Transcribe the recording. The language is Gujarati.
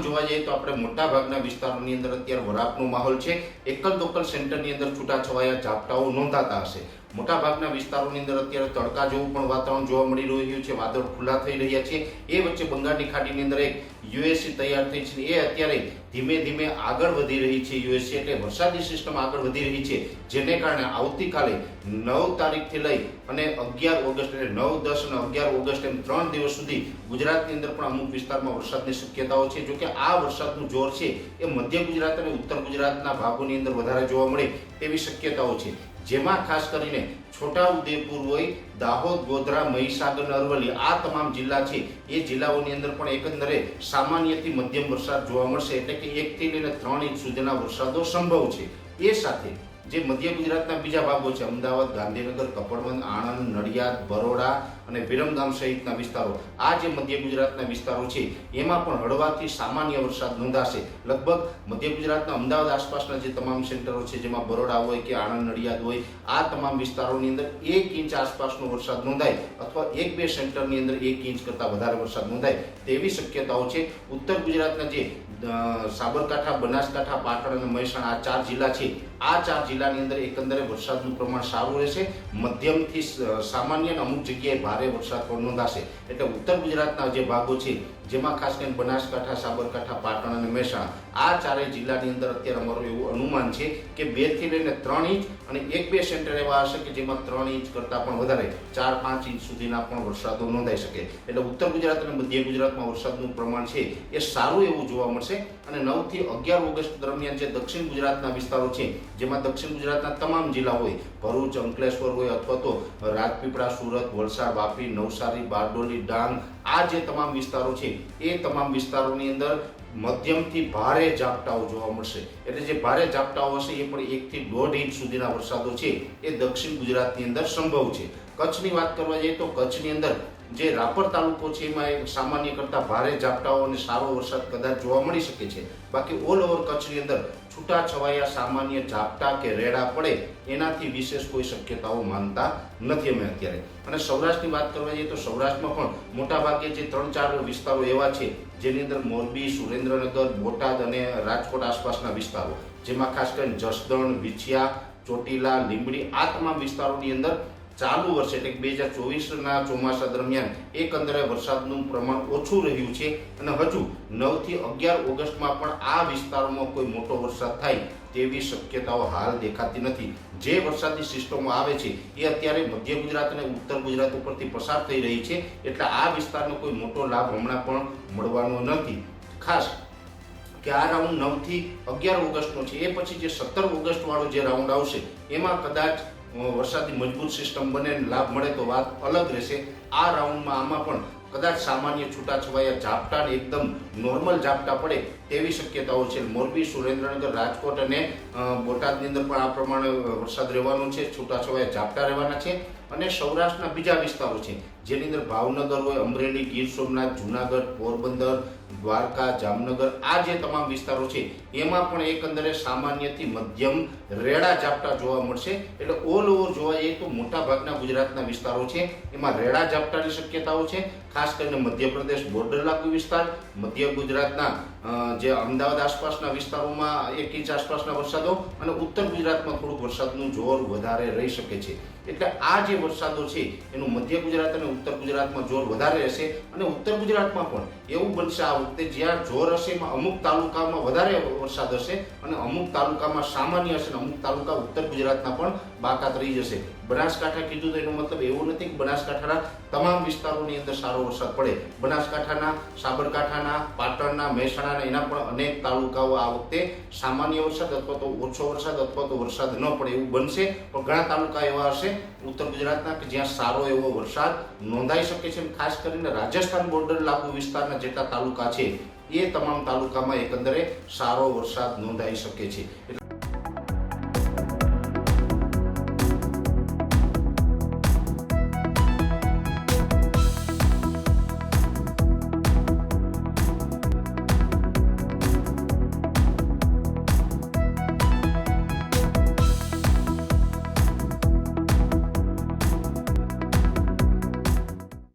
કરવા જઈએ તો આપણે મોટા ભાગના વિસ્તારોની અંદર અત્યારે વરાપનો માહોલ છે. એકલ દોકલ સેન્ટરની અંદર છૂટાછવાયા ઝાપટાઓ નોંધાતા હશે. મોટા ભાગના વિસ્તારોની અંદર અત્યારે તડકા જેવું પણ વાતાવરણ જોવા મળી રહ્યું છે, વાદળ ખુલ્લા થઈ રહ્યા છે. એ વચ્ચે બંગાળની ખાડીની અંદર એક યુએસસી તૈયાર થઈ છે એ અત્યારે ધીમે ધીમે આગળ વધી રહી છે યુએસસી એટલે વરસાદી સિસ્ટમ આગળ વધી રહી છે, જેને કારણે આવતીકાલે નવ તારીખથી લઈ અને અગિયાર ઓગસ્ટ એટલે નવ, દસ અને અગિયાર ઓગસ્ટ એમ ત્રણ દિવસ સુધી ગુજરાતની અંદર પણ અમુક વિસ્તારમાં વરસાદની શક્યતાઓ છે. જોકે આ વરસાદનું જોર છે એ મધ્ય ગુજરાત અને ઉત્તર ગુજરાતના ભાગોની અંદર વધારે જોવા મળે તેવી શક્યતાઓ છે. જેમાં ખાસ કરીને છોટા ઉદયપુર હોય, દાહોદ, ગોધરા, મહીસાગર અરવલ્લી, આ તમામ જિલ્લા છે. એ જિલ્લાઓની અંદર પણ એકંદરે સામાન્યથી મધ્યમ વરસાદ જોવા મળશે. એટલે કે એકથી લઈને ત્રણ ઇંચ સુધીના વરસાદો સંભવ છે. એ સાથે જે મધ્ય ગુજરાતના બીજા ભાગો છે, અમદાવાદ, ગાંધીનગર કપડવંત આણંદ, નડિયાદ, બરોડા અને વિરમગામ સહિતના વિસ્તારો. આ જે મધ્ય ગુજરાતના વિસ્તારો છે, એમાં પણ હળવાથી સામાન્ય વરસાદ નોંધાશે. લગભગ મધ્ય ગુજરાતના અમદાવાદ આસપાસના જે તમામ સેન્ટરો છે, જેમાં બરોડા હોય કે આણંદ, નડિયાદ હોય, આ તમામ વિસ્તારોની અંદર એક ઇંચ આસપાસનો વરસાદ નોંધાય અથવા એક બે સેન્ટરની અંદર એક ઇંચ કરતાં વધારે વરસાદ નોંધાય તેવી શક્યતાઓ છે. ઉત્તર ગુજરાતના જે સાબરકાંઠા, બનાસકાંઠા, પાટણ અને મહેસાણા આ ચાર જિલ્લા છે. આ ચાર જિલ્લાની અંદર એકંદરે વરસાદનું પ્રમાણ સારું રહેશે. મધ્યમથી સામાન્ય અને અમુક જગ્યાએ ભારે વરસાદ પણ નોંધાશે. એટલે ઉત્તર ગુજરાતના જે ભાગો છે જેમાં ખાસ કરીને બનાસકાંઠા, સાબરકાંઠા, પાટણ અને મહેસાણા. આ ચારેય જિલ્લાની અંદર અત્યારે અમારું એવું અનુમાન છે કે બેથી લઈને ત્રણ ઇંચ અને એક બે સેન્ટર એવા હશે કે જેમાં ત્રણ ઇંચ કરતાં પણ વધારે, ચાર પાંચ ઇંચ સુધીના પણ વરસાદો નોંધાઈ શકે. એટલે ઉત્તર ગુજરાત અને મધ્ય ગુજરાતમાં વરસાદનું પ્રમાણ છે એ સારું એવું જોવા મળશે. અને નવથી અગિયાર ઓગસ્ટ દરમિયાન જે દક્ષિણ ગુજરાતના વિસ્તારો છે, જેમાં દક્ષિણ ગુજરાતના તમામ જિલ્લા હોય, ભરૂચ, અંકલેશ્વર હોય અથવા તો રાજપીપળા, સુરત, વલસાડ, વાપી, નવસારી, બારડોલી, ડાંગ આ જે તમામ વિસ્તારો છે, એ તમામ વિસ્તારોની અંદર મધ્યમથી ભારે ઝાપટાઓ જોવા મળશે. એટલે જે ભારે ઝાપટાઓ હશે, એ પણ એકથી દોઢ ઇંચ સુધીના વરસાદો છે, એ દક્ષિણ ગુજરાતની અંદર સંભવ છે. કચ્છની વાત કરવા જઈએ તો કચ્છની અંદર જે રાપર તાલુકો છે, એમાં એક સામાન્ય કરતાં ભારે ઝાપટાઓ અને સારો વરસાદ કદાચ જોવા મળી શકે છે. બાકી ઓલ ઓવર કચ્છની અંદર છૂટા છવાયા સામાન્ય ઝાપટા કે રેડા પડે, એનાથી વિશેષ કોઈ શક્યતાઓ માનતા નથી અમે અત્યારે. અને સૌરાષ્ટ્રની વાત કરવા જઈએ તો સૌરાષ્ટ્રમાં પણ મોટાભાગે જે ત્રણ ચાર વિસ્તારો એવા છે, જેની અંદર મોરબી, સુરેન્દ્રનગર, બોટાદ અને રાજકોટ આસપાસના વિસ્તારો, જેમાં ખાસ કરીને જસદણ, વિછિયા, ચોટીલા, લીંબડી આ તમામ વિસ્તારોની અંદર ચાલુ વર્ષે એટલે બે હજાર ચોવીસના ચોમાસા દરમિયાન એકંદરે વરસાદનું પ્રમાણ ઓછું રહ્યું છે અને હજુ નવથી અગિયાર ઓગસ્ટમાં પણ આ વિસ્તારોમાં કોઈ મોટો વરસાદ થાય તેવી શક્યતાઓ હાલ દેખાતી નથી. જે વરસાદી સિસ્ટમો આવે છે એ અત્યારે મધ્ય ગુજરાત અને ઉત્તર ગુજરાત ઉપરથી પસાર થઈ રહી છે એટલે આ વિસ્તારનો કોઈ મોટો લાભ હમણાં પણ મળવાનો નથી. ખાસ કે આ રાઉન્ડ નવથી અગિયાર ઓગસ્ટનો છે. એ પછી જે સત્તર ઓગસ્ટ વાળો જે રાઉન્ડ આવશે એમાં કદાચ અ, વરસાદી મજબૂત સિસ્ટમ બને લાભ મળે તો વાત અલગ રહેશે. આ રાઉન્ડમાં આમાં પણ કદાચ સામાન્ય છૂટાછવાયા ઝાપટા એકદમ નોર્મલ ઝાપટા પડે તેવી શક્યતાઓ છે. મોરબી સુરેન્દ્રનગર રાજકોટ અને બોટાદની અંદર પણ આ પ્રમાણે વરસાદ રહેવાનો છે છૂટાછવાયા ઝાપટા રહેવાના છે. અને સૌરાષ્ટ્રના બીજા વિસ્તારો છે, જેની અંદર ભાવનગર હોય, અમરેલી, ગીર સોમનાથ, જુનાગઢ, પોરબંદર, દ્વારકા, જામનગર, આ જે તમામ વિસ્તારો છે, એમાં પણ એકંદરે સામાન્યથી મધ્યમ રેડા ઝાપટા જોવા મળશે. એટલે ઓલ ઓવર જોવા જઈએ તો મોટા ભાગના ગુજરાતના વિસ્તારો છે, એમાં રેડા ઝાપટાની શક્યતાઓ છે, ખાસ કરીને મધ્યપ્રદેશ બોર્ડર લાગુ વિસ્તાર, મધ્ય ગુજરાતના જે અમદાવાદ આસપાસના વિસ્તારોમાં એક ઇંચ આસપાસના વરસાદો અને ઉત્તર ગુજરાતમાં થોડુંક વરસાદનું જોર વધારે રહી શકે છે. એટલે આ જે વરસાદો છે, એનું મધ્ય ગુજરાત અને ઉત્તર ગુજરાતમાં જોર વધારે રહેશે અને ઉત્તર ગુજરાતમાં પણ એવું બનશે આ વખતે જ્યાં જોર હશે એમાં અમુક તાલુકામાં વધારે વરસાદ હશે અને અમુક તાલુકામાં સામાન્ય હશે અને અમુક તાલુકા ઉત્તર ગુજરાતના પણ બાકાત રહી જશે બનાસકાંઠા કીધું તો એનો મતલબ એવો નથી કે બનાસકાંઠાના તમામ વિસ્તારોની અંદર સારો વરસાદ પડે. બનાસકાંઠાના, સાબરકાંઠાના, પાટણના, મહેસાણાના એના પણ અનેક તાલુકાઓ આ વખતે સામાન્ય વરસાદ અથવા તો ઓછો વરસાદ અથવા તો વરસાદ ન પડે એવું બનશે. પણ ઘણા તાલુકા એવા હશે, ઉત્તર ગુજરાતના, કે જ્યાં સારો એવો વરસાદ નોંધાઈ શકે છે. ખાસ કરીને રાજસ્થાન બોર્ડર લાગુ વિસ્તારના જેટલા તાલુકા છે, એ તમામ તાલુકામાં એકંદરે સારો વરસાદ નોંધાઈ શકે છે.